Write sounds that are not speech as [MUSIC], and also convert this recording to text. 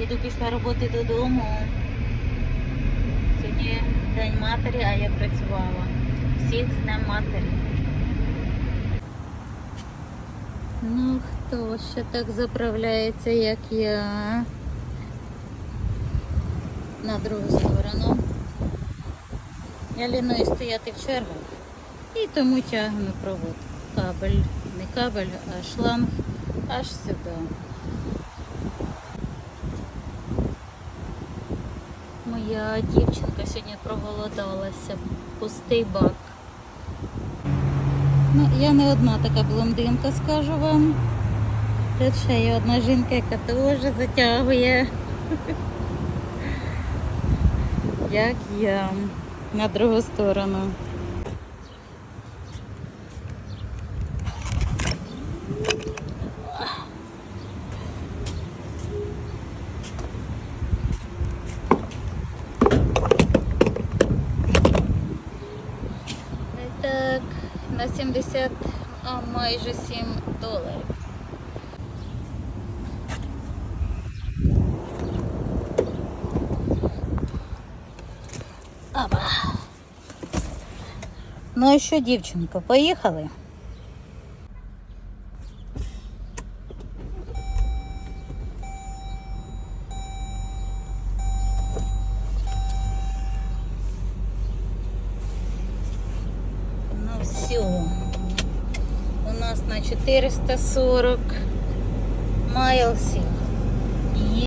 Їду після роботи додому. Сьогодні День матері, а я працювала. Всіх з Днем матері. Ну, хто ще так заправляється, як я? На другу сторону. Я ліною стояти в чергах і тому тягну провод. Кабель, не кабель, а шланг аж сюди. Моя дівчинка сьогодні проголодалася. Пустий бак. Ну, я не одна така блондинка, скажу вам. Тут ще є одна жінка, яка теж затягує. [LAUGHS] Як я на другу сторону. Так, на 70, а майже 7 доларів. Опа. Ну і що, дівчинко, поїхали? Все. У нас на 440 майлсів.